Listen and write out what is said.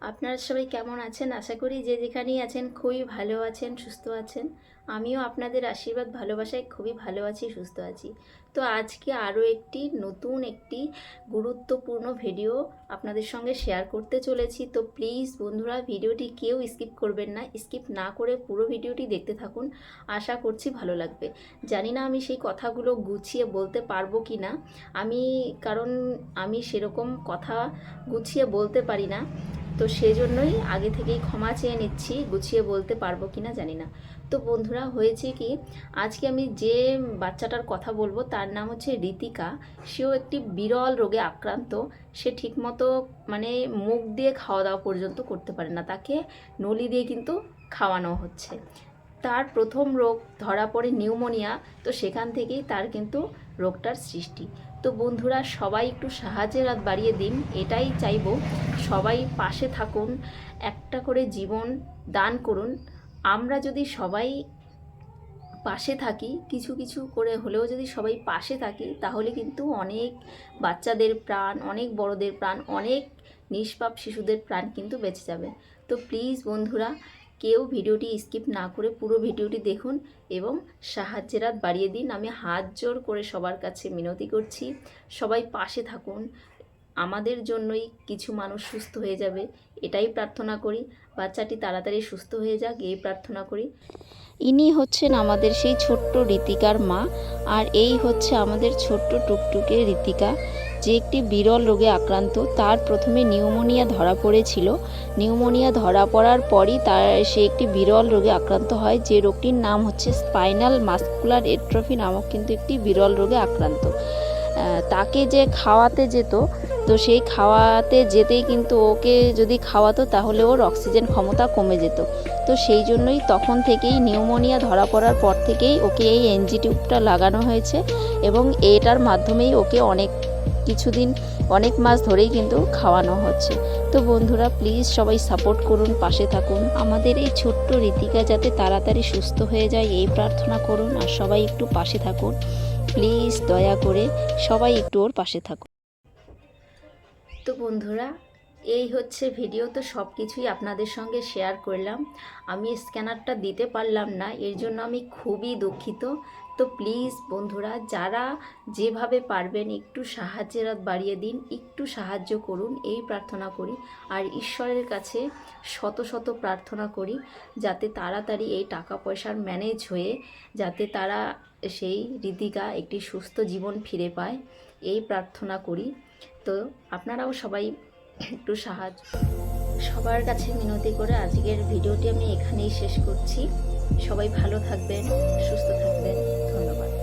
আপনারা সবাই কেমন আছেন? আশা করি যে যেখানেই আছেন খুবই ভালো আছেন, সুস্থ আছেন। আমিও আপনাদের আশীর্বাদ, ভালোবাসায় খুবই ভালো আছি, সুস্থ আছি। তো আজকে আরও একটি নতুন একটি গুরুত্বপূর্ণ ভিডিও আপনাদের সঙ্গে শেয়ার করতে চলেছি। তো প্লিজ বন্ধুরা, ভিডিওটি কেউ স্কিপ করবেন না, স্কিপ না করে পুরো ভিডিওটি দেখতে থাকুন। আশা করছি ভালো লাগবে। জানি না আমি সেই কথাগুলো গুছিয়ে বলতে পারব কি না। আমি, কারণ আমি সেরকম কথা গুছিয়ে বলতে পারি না। তো সেজন্যই আগে থেকেই ক্ষমা চেয়ে নিচ্ছি, গুছিয়ে বলতে পারব কি না জানি না। তো বন্ধুরা, হয়েছে কি, আজকে আমি যে বাচ্চাটার কথা বলব, তার নাম হচ্ছে ঋতিকা সেও একটি বিরল রোগে আক্রান্ত। সে ঠিকমতো মানে মুখ দিয়ে খাওয়া দাওয়া পর্যন্ত করতে পারে না, তাকে নলি দিয়ে কিন্তু খাওয়ানো হচ্ছে। তার প্রথম রোগ ধরা পড়ে নিউমোনিয়া, তো সেখান থেকেই তার কিন্তু রোগটার সৃষ্টি। তো বন্ধুরা, সবাই একটু সাহায্যের হাত বাড়িয়ে দিন, এটাই চাইব। সবাই পাশে থাকুন, একটা করে জীবন দান করুন। আমরা যদি সবাই পাশে থাকি, কিছু কিছু করে হলেও যদি সবাই পাশে থাকি, তাহলে কিন্তু অনেক বাচ্চাদের প্রাণ, অনেক বড়দের প্রাণ, অনেক নিষ্পাপ শিশুদের প্রাণ কিন্তু বেঁচে যাবে। তো প্লিজ বন্ধুরা কেউ ভিডিওটি স্কিপ না করে পুরো ভিডিওটি দেখুন এবং সাহায্যের হাত বাড়িয়ে দিন। আমি হাত জোর করে সবার কাছে মিনতি করছি। সবাই পাশে থাকুন। আমাদের জন্যই কিছু মানুষ সুস্থ হয়ে যাবে, এটাই প্রার্থনা করি। বাচ্চাটি তাড়াতাড়ি সুস্থ হয়ে যাক, এই প্রার্থনা করি। ইনি হচ্ছেন আমাদের সেই ছোট্ট ঋতিকার মা, আর এই হচ্ছে আমাদের ছোট্ট টুকটুকে ঋতিকা যে একটি বিরল রোগে আক্রান্ত, তার প্রথমে নিউমোনিয়া ধরা পড়েছিল। নিউমোনিয়া ধরা পড়ার পরই তার, সে একটি বিরল রোগে আক্রান্ত হয়। যে রোগটির নাম হচ্ছে স্পাইনাল মাস্কুলার এট্রফি নামক কিন্তু একটি বিরল রোগে আক্রান্ত। তাকে যে খাওয়াতে যেত, তো সেই খাওয়াতে যেতেই কিন্তু ওকে যদি খাওয়াতো তাহলে ওর অক্সিজেন ক্ষমতা কমে যেত। তো সেই জন্যই তখন থেকেই নিউমোনিয়া ধরা পড়ার পর থেকেই ওকে এই এনজি টিউবটা লাগানো হয়েছে এবং এটার মাধ্যমেই ওকে অনেক কিছুদিন, অনেক মাস ধরেই কিন্তু খাওয়ানো হচ্ছে। তো বন্ধুরা প্লিজ সবাই সাপোর্ট করুন, পাশে থাকুন। আমাদের এই ছোট্ট ঋতিকা যাতে তাড়াতাড়ি সুস্থ হয়ে যায়, এই প্রার্থনা করুন আর সবাই একটু পাশে থাকুন। প্লিজ দয়া করে সবাই একটু ওর পাশে থাকুন। তো বন্ধুরা এই হচ্ছে ভিডিও তো সব কিছুই আপনাদের সঙ্গে শেয়ার করলাম। আমি স্ক্যানারটা দিতে পারলাম না, এর জন্য আমি খুবই দুঃখিত। তো প্লিজ বন্ধুরা, যারা যেভাবে পারবেন একটু সাহায্যের হাত বাড়িয়ে দিন, একটু সাহায্য করুন, এই প্রার্থনা করি। আর ঈশ্বরের কাছে শত শত প্রার্থনা করি, যাতে তাড়াতাড়ি এই টাকা পয়সার ম্যানেজ হয়ে, যাতে তারা সেই রীতিকা একটি সুস্থ জীবন ফিরে পায়, এই প্রার্থনা করি। তো আপনারাও সবাই একটু সাহায্য সবার কাছে মিনতি করে আজকের ভিডিওটি আমি এখানেই শেষ করছি। সবাই ভালো থাকবেন, সুস্থ থাকবেন। ধন্যবাদ।